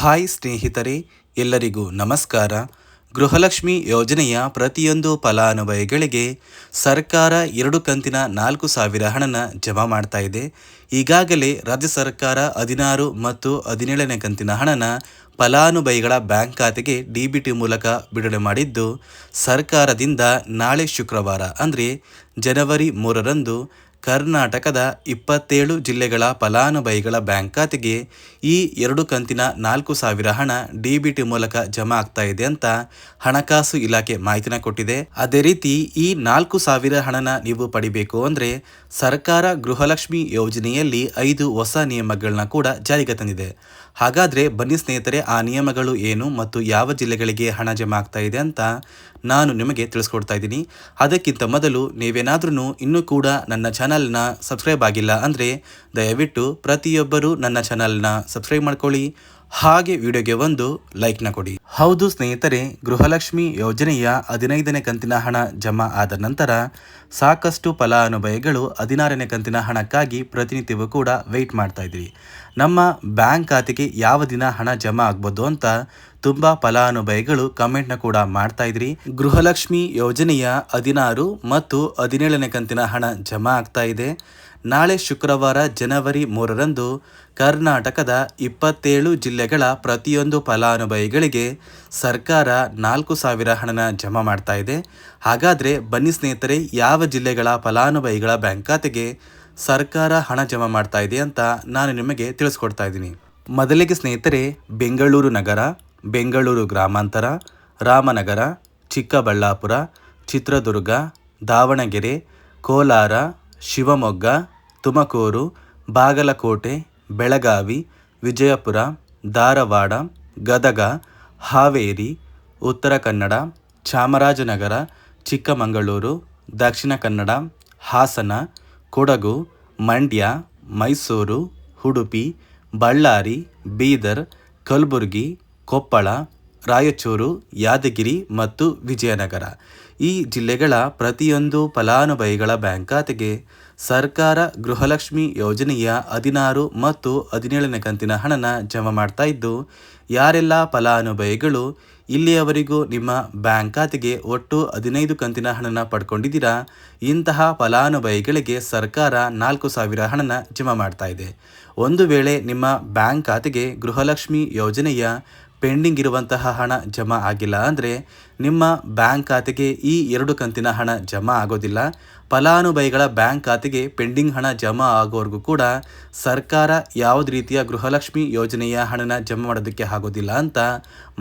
Hi ಸ್ನೇಹಿತರೆ, ಎಲ್ಲರಿಗೂ ನಮಸ್ಕಾರ. ಗೃಹಲಕ್ಷ್ಮಿ ಯೋಜನೆಯ ಪ್ರತಿಯೊಂದು ಫಲಾನುಭವಿಗಳಿಗೆ ಸರ್ಕಾರ ಎರಡು ಕಂತಿನ ನಾಲ್ಕು ಸಾವಿರ ಹಣನ ಜಮಾ ಮಾಡ್ತಾ ಇದೆ. ಈಗಾಗಲೇ ರಾಜ್ಯ ಸರ್ಕಾರ ಹದಿನಾರು ಮತ್ತು ಹದಿನೇಳನೇ ಕಂತಿನ ಹಣನ ಫಲಾನುಭವಿಗಳ ಬ್ಯಾಂಕ್ ಖಾತೆಗೆ ಡಿ ಬಿ ಟಿ ಮೂಲಕ ಬಿಡುಗಡೆ ಮಾಡಿದ್ದು, ಸರ್ಕಾರದಿಂದ ನಾಳೆ ಶುಕ್ರವಾರ, ಅಂದರೆ ಜನವರಿ ಮೂರರಂದು ಕರ್ನಾಟಕದ ಇಪ್ಪತ್ತೇಳು ಜಿಲ್ಲೆಗಳ ಫಲಾನುಭವಿಗಳ ಬ್ಯಾಂಕ್ ಖಾತೆಗೆ ಈ ಎರಡು ಕಂತಿನ ನಾಲ್ಕು ಸಾವಿರ ಹಣ ಡಿ ಬಿ ಟಿ ಮೂಲಕ ಜಮಾ ಆಗ್ತಾ ಇದೆ ಅಂತ ಹಣಕಾಸು ಇಲಾಖೆ ಮಾಹಿತಿನ ಕೊಟ್ಟಿದೆ. ಅದೇ ರೀತಿ ಈ ನಾಲ್ಕು ಸಾವಿರ ಹಣನ ನೀವು ಪಡಿಬೇಕು ಅಂದರೆ ಸರ್ಕಾರ ಗೃಹಲಕ್ಷ್ಮಿ ಯೋಜನೆಯಲ್ಲಿ ಐದು ಹೊಸ ನಿಯಮಗಳನ್ನ ಕೂಡ ಜಾರಿಗೆ ತಂದಿದೆ. ಹಾಗಾದರೆ ಬನ್ನಿ ಸ್ನೇಹಿತರೆ, ಆ ನಿಯಮಗಳು ಏನು ಮತ್ತು ಯಾವ ಜಿಲ್ಲೆಗಳಿಗೆ ಹಣ ಜಮಾ ಆಗ್ತಾ ಇದೆ ಅಂತ ನಾನು ನಿಮಗೆ ತಿಳಿಸ್ಕೊಡ್ತಾ ಇದ್ದೀನಿ. ಅದಕ್ಕಿಂತ ಮೊದಲು ನೀವೇನಾದ್ರೂ ಇನ್ನೂ ಕೂಡ ನನ್ನ ಚಾನಲ್ನ ಸಬ್ಸ್ಕ್ರೈಬ್ ಆಗಿಲ್ಲ ಅಂದರೆ ದಯವಿಟ್ಟು ಪ್ರತಿಯೊಬ್ಬರೂ ನನ್ನ ಚಾನಲ್ನ ಸಬ್ಸ್ಕ್ರೈಬ್ ಮಾಡ್ಕೊಳ್ಳಿ. ಹಾಗೆ ವಿಡಿಯೋಗೆ ಒಂದು ಲೈಕ್ನ ಕೊಡಿ. ಹೌದು ಸ್ನೇಹಿತರೆ, ಗೃಹಲಕ್ಷ್ಮಿ ಯೋಜನೆಯ ಹದಿನೈದನೇ ಕಂತಿನ ಹಣ ಜಮಾ ಆದ ನಂತರ ಸಾಕಷ್ಟು ಫಲಾನುಭವಿಗಳು ಹದಿನಾರನೇ ಕಂತಿನ ಹಣಕ್ಕಾಗಿ ಪ್ರತಿನಿತ್ಯವೂ ಕೂಡ ವೆಯ್ಟ್ ಮಾಡ್ತಾ ನಮ್ಮ ಬ್ಯಾಂಕ್ ಖಾತೆಗೆ ಯಾವ ದಿನ ಹಣ ಜಮಾ ಆಗ್ಬೋದು ಅಂತ ತುಂಬ ಫಲಾನುಭವಿಗಳು ಕಮೆಂಟ್ನ ಕೂಡ ಮಾಡ್ತಾ ಇದ್ರಿ. ಗೃಹಲಕ್ಷ್ಮಿ ಯೋಜನೆಯ ಹದಿನಾರು ಮತ್ತು ಹದಿನೇಳನೇ ಕಂತಿನ ಹಣ ಜಮಾ ಆಗ್ತಾ ಇದೆ. ನಾಳೆ ಶುಕ್ರವಾರ ಜನವರಿ ಮೂರರಂದು ಕರ್ನಾಟಕದ ಇಪ್ಪತ್ತೇಳು ಜಿಲ್ಲೆಗಳ ಪ್ರತಿಯೊಂದು ಫಲಾನುಭವಿಗಳಿಗೆ ಸರ್ಕಾರ ನಾಲ್ಕು ಸಾವಿರ ಹಣನ ಜಮಾ ಮಾಡ್ತಾ ಇದೆ. ಹಾಗಾದರೆ ಬನ್ನಿ ಸ್ನೇಹಿತರೆ, ಯಾವ ಜಿಲ್ಲೆಗಳ ಫಲಾನುಭವಿಗಳ ಬ್ಯಾಂಕ್ ಖಾತೆಗೆ ಸರ್ಕಾರ ಹಣ ಜಮಾ ಮಾಡ್ತಾ ಇದೆ ಅಂತ ನಾನು ನಿಮಗೆ ತಿಳಿಸ್ಕೊಡ್ತಾ ಇದ್ದೀನಿ. ಮೊದಲಿಗೆ ಸ್ನೇಹಿತರೆ, ಬೆಂಗಳೂರು ನಗರ, ಬೆಂಗಳೂರು ಗ್ರಾಮಾಂತರ, ರಾಮನಗರ, ಚಿಕ್ಕಬಳ್ಳಾಪುರ, ಚಿತ್ರದುರ್ಗ, ದಾವಣಗೆರೆ, ಕೋಲಾರ ಶಿವಮೊಗ್ಗ, ತುಮಕೂರು, ಬಾಗಲಕೋಟೆ, ಬೆಳಗಾವಿ, ವಿಜಯಪುರ, ಧಾರವಾಡ, ಗದಗ, ಹಾವೇರಿ, ಉತ್ತರ ಕನ್ನಡ, ಚಾಮರಾಜನಗರ, ಚಿಕ್ಕಮಗಳೂರು, ದಕ್ಷಿಣ ಕನ್ನಡ, ಹಾಸನ, ಕೊಡಗು, ಮಂಡ್ಯ, ಮೈಸೂರು, ಉಡುಪಿ, ಬಳ್ಳಾರಿ, ಬೀದರ್, ಕಲಬುರಗಿ, ಕೊಪ್ಪಳ ರಾಯಚೂರು, ಯಾದಗಿರಿ ಮತ್ತು ವಿಜಯನಗರ. ಈ ಜಿಲ್ಲೆಗಳ ಪ್ರತಿಯೊಂದು ಫಲಾನುಭವಿಗಳ ಬ್ಯಾಂಕ್ ಖಾತೆಗೆ ಸರ್ಕಾರ ಗೃಹಲಕ್ಷ್ಮಿ ಯೋಜನೆಯ ಹದಿನಾರು ಮತ್ತು ಹದಿನೇಳನೇ ಕಂತಿನ ಹಣನ ಜಮಾ ಮಾಡ್ತಾ ಇದ್ದು, ಯಾರೆಲ್ಲ ಫಲಾನುಭವಿಗಳು ಇಲ್ಲಿಯವರೆಗೂ ನಿಮ್ಮ ಬ್ಯಾಂಕ್ ಖಾತೆಗೆ ಒಟ್ಟು ಹದಿನೈದು ಕಂತಿನ ಹಣನ ಪಡ್ಕೊಂಡಿದ್ದೀರಾ, ಇಂತಹ ಫಲಾನುಭವಿಗಳಿಗೆ ಸರ್ಕಾರ ನಾಲ್ಕು ಸಾವಿರ ಹಣನ ಜಮಾ ಮಾಡ್ತಾ ಇದೆ. ಒಂದು ವೇಳೆ ನಿಮ್ಮ ಬ್ಯಾಂಕ್ ಖಾತೆಗೆ ಗೃಹಲಕ್ಷ್ಮಿ ಯೋಜನೆಯ ಪೆಂಡಿಂಗ್ ಇರುವಂತಹ ಹಣ ಜಮಾ ಆಗಿಲ್ಲ. ಅಂದರೆ ನಿಮ್ಮ ಬ್ಯಾಂಕ್ ಖಾತೆಗೆ ಈ ಎರಡು ಕಂತಿನ ಹಣ ಜಮಾ ಆಗೋದಿಲ್ಲ. ಫಲಾನುಭವಿಗಳ ಬ್ಯಾಂಕ್ ಖಾತೆಗೆ ಪೆಂಡಿಂಗ್ ಹಣ ಜಮಾ ಆಗೋವರೆಗೂ ಕೂಡ ಸರ್ಕಾರ ಯಾವುದೇ ರೀತಿಯ ಗೃಹಲಕ್ಷ್ಮಿ ಯೋಜನೆಯ ಹಣನ ಜಮಾ ಮಾಡೋದಕ್ಕೆ ಆಗೋದಿಲ್ಲ ಅಂತ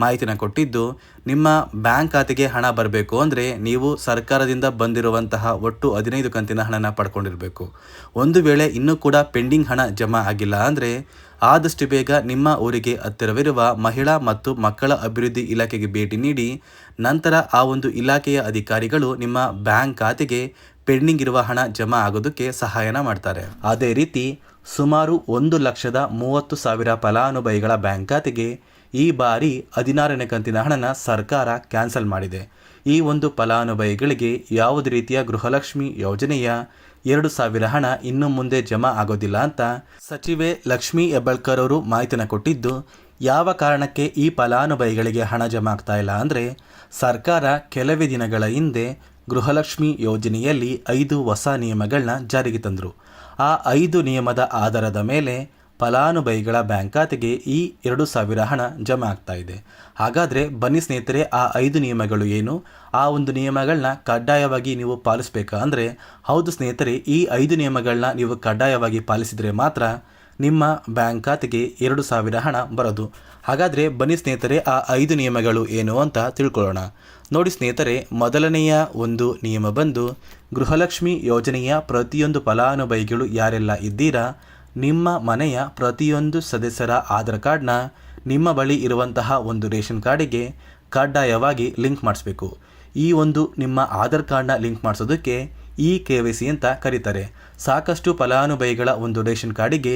ಮಾಹಿತಿನ ಕೊಟ್ಟಿದ್ದು, ನಿಮ್ಮ ಬ್ಯಾಂಕ್ ಖಾತೆಗೆ ಹಣ ಬರಬೇಕು ಅಂದರೆ ನೀವು ಸರ್ಕಾರದಿಂದ ಬಂದಿರುವಂತಹ ಒಟ್ಟು ಹದಿನೈದು ಕಂತಿನ ಹಣನ ಪಡ್ಕೊಂಡಿರಬೇಕು. ಒಂದು ವೇಳೆ ಇನ್ನೂ ಕೂಡ ಪೆಂಡಿಂಗ್ ಹಣ ಜಮಾ ಆಗಿಲ್ಲ ಅಂದರೆ ಆದಷ್ಟು ಬೇಗ ನಿಮ್ಮ ಊರಿಗೆ ಹತ್ತಿರವಿರುವ ಮಹಿಳಾ ಮತ್ತು ಮಕ್ಕಳ ಅಭಿವೃದ್ಧಿ ಇಲಾಖೆಗೆ ಭೇಟಿ ನೀಡಿ ನಂತರ ಆ ಒಂದು ಇಲಾಖೆಯ ಅಧಿಕಾರಿಗಳು ನಿಮ್ಮ ಬ್ಯಾಂಕ್ ಖಾತೆಗೆ ಪೆಂಡಿಂಗ್ ಇರುವ ಹಣ ಜಮಾ ಆಗೋದಕ್ಕೆ ಸಹಾಯನ ಮಾಡ್ತಾರೆ. ಅದೇ ರೀತಿ ಸುಮಾರು ಒಂದು ಲಕ್ಷದ ಮೂವತ್ತು ಸಾವಿರ ಫಲಾನುಭವಿಗಳ ಬ್ಯಾಂಕ್ ಖಾತೆಗೆ ಈ ಬಾರಿ ಹದಿನಾರನೇ ಕಂತಿನ ಹಣನ ಸರ್ಕಾರ ಕ್ಯಾನ್ಸಲ್ ಮಾಡಿದೆ. ಈ ಒಂದು ಫಲಾನುಭವಿಗಳಿಗೆ ಯಾವುದೇ ರೀತಿಯ ಗೃಹಲಕ್ಷ್ಮಿ ಯೋಜನೆಯ ಎರಡು ಸಾವಿರ ಹಣ ಇನ್ನು ಮುಂದೆ ಜಮಾ ಆಗೋದಿಲ್ಲ ಅಂತ ಸಚಿವೆ ಲಕ್ಷ್ಮೀ ಹೆಬ್ಬಳ್ಕರ್ ಅವರು ಮಾಹಿತಿನ ಕೊಟ್ಟಿದ್ದು ಯಾವ ಕಾರಣಕ್ಕೆ ಈ ಫಲಾನುಭವಿಗಳಿಗೆ ಹಣ ಜಮಾ ಆಗ್ತಾ ಇಲ್ಲ ಅಂದರೆ ಸರ್ಕಾರ ಕೆಲವೇ ದಿನಗಳ ಹಿಂದೆ ಗೃಹಲಕ್ಷ್ಮಿ ಯೋಜನೆಯಲ್ಲಿ ಐದು ಹೊಸ ನಿಯಮಗಳನ್ನ ಜಾರಿಗೆ ತಂದರು. ಆ ಐದು ನಿಯಮದ ಆಧಾರದ ಮೇಲೆ ಫಲಾನುಭವಿಗಳ ಬ್ಯಾಂಕ್ ಖಾತೆಗೆ ಈ ಎರಡು ಸಾವಿರ ಹಣ ಜಮಾ ಆಗ್ತಾ ಇದೆ. ಹಾಗಾದರೆ ಬನ್ನಿ ಸ್ನೇಹಿತರೆ, ಆ ಐದು ನಿಯಮಗಳು ಏನು? ಆ ಒಂದು ನಿಯಮಗಳನ್ನ ಕಡ್ಡಾಯವಾಗಿ ನೀವು ಪಾಲಿಸಬೇಕಾ ಅಂದರೆ, ಹೌದು ಸ್ನೇಹಿತರೆ, ಈ ಐದು ನಿಯಮಗಳನ್ನ ನೀವು ಕಡ್ಡಾಯವಾಗಿ ಪಾಲಿಸಿದರೆ ಮಾತ್ರ ನಿಮ್ಮ ಬ್ಯಾಂಕ್ ಖಾತೆಗೆ ಎರಡು ಸಾವಿರ ಹಣ ಬರೋದು. ಹಾಗಾದರೆ ಬನ್ನಿ ಸ್ನೇಹಿತರೆ, ಆ ಐದು ನಿಯಮಗಳು ಏನು ಅಂತ ತಿಳ್ಕೊಳ್ಳೋಣ. ನೋಡಿ ಸ್ನೇಹಿತರೆ, ಮೊದಲನೆಯ ಒಂದು ನಿಯಮ ಬಂದು, ಗೃಹಲಕ್ಷ್ಮಿ ಯೋಜನೆಯ ಪ್ರತಿಯೊಂದು ಫಲಾನುಭವಿಗಳು ಯಾರೆಲ್ಲ ಇದ್ದೀರಾ? ನಿಮ್ಮ ಮನೆಯ ಪ್ರತಿಯೊಂದು ಸದಸ್ಯರ ಆಧಾರ್ ಕಾರ್ಡ್ನ ನಿಮ್ಮ ಬಳಿ ಇರುವಂತಹ ಒಂದು ರೇಷನ್ ಕಾರ್ಡಿಗೆ ಕಡ್ಡಾಯವಾಗಿ ಲಿಂಕ್ ಮಾಡಿಸ್ಬೇಕು. ಈ ಒಂದು ನಿಮ್ಮ ಆಧಾರ್ ಕಾರ್ಡ್ನ ಲಿಂಕ್ ಮಾಡಿಸೋದಕ್ಕೆ ಇ ಕೆ ವೈ ಸಿ ಅಂತ ಕರೀತಾರೆ. ಸಾಕಷ್ಟು ಫಲಾನುಭವಿಗಳ ಒಂದು ರೇಷನ್ ಕಾರ್ಡಿಗೆ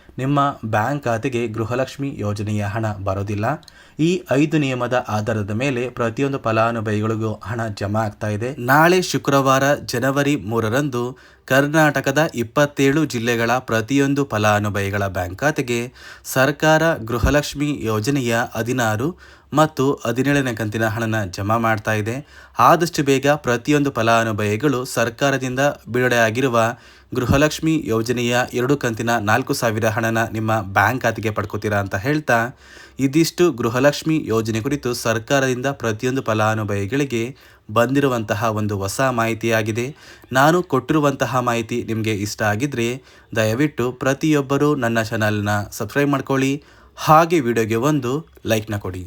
ನಿಮ್ಮ ಬ್ಯಾಂಕ್ ಖಾತೆಗೆ ಗೃಹಲಕ್ಷ್ಮಿ ಯೋಜನೆಯ ಹಣ ಬರೋದಿಲ್ಲ. ಈ ಐದು ನಿಯಮದ ಆಧಾರದ ಮೇಲೆ ಪ್ರತಿಯೊಂದು ಫಲಾನುಭವಿಗಳಿಗೂ ಹಣ ಜಮಾ ಆಗ್ತಾ ಇದೆ. ನಾಳೆ ಶುಕ್ರವಾರ ಜನವರಿ ಮೂರರಂದು ಕರ್ನಾಟಕದ ಇಪ್ಪತ್ತೇಳು ಜಿಲ್ಲೆಗಳ ಪ್ರತಿಯೊಂದು ಫಲಾನುಭವಿಗಳ ಬ್ಯಾಂಕ್ ಖಾತೆಗೆ ಸರ್ಕಾರ ಗೃಹಲಕ್ಷ್ಮಿ ಯೋಜನೆಯ ಹದಿನಾರು ಮತ್ತು ಹದಿನೇಳನೇ ಕಂತಿನ ಹಣನ ಜಮಾ ಮಾಡ್ತಾ ಇದೆ. ಆದಷ್ಟು ಬೇಗ ಪ್ರತಿಯೊಂದು ಫಲಾನುಭವಿಗಳು ಸರ್ಕಾರದಿಂದ ಬಿಡುಗಡೆಯಾಗಿರುವ ಗೃಹಲಕ್ಷ್ಮಿ ಯೋಜನೆಯ ಎರಡು ಕಂತಿನ ನಾಲ್ಕು ಸಾವಿರ ಹಣನ ನಿಮ್ಮ ಬ್ಯಾಂಕ್ ಖಾತೆಗೆ ಪಡ್ಕೋತೀರಾ ಅಂತ ಹೇಳ್ತಾ ಇದಿಷ್ಟು ಗೃಹಲಕ್ಷ್ಮಿ ಯೋಜನೆ ಕುರಿತು ಸರ್ಕಾರದಿಂದ ಪ್ರತಿಯೊಂದು ಫಲಾನುಭವಿಗಳಿಗೆ ಬಂದಿರುವಂತಹ ಒಂದು ಹೊಸ ಮಾಹಿತಿಯಾಗಿದೆ. ನಾನು ಕೊಟ್ಟಿರುವಂತಹ ಮಾಹಿತಿ ನಿಮಗೆ ಇಷ್ಟ ಆಗಿದ್ದರೆ ದಯವಿಟ್ಟು ಪ್ರತಿಯೊಬ್ಬರೂ ನನ್ನ ಚಾನಲ್ನ ಸಬ್ಸ್ಕ್ರೈಬ್ ಮಾಡ್ಕೊಳ್ಳಿ. ಹಾಗೆ ವಿಡಿಯೋಗೆ ಒಂದು ಲೈಕ್ನ ಕೊಡಿ.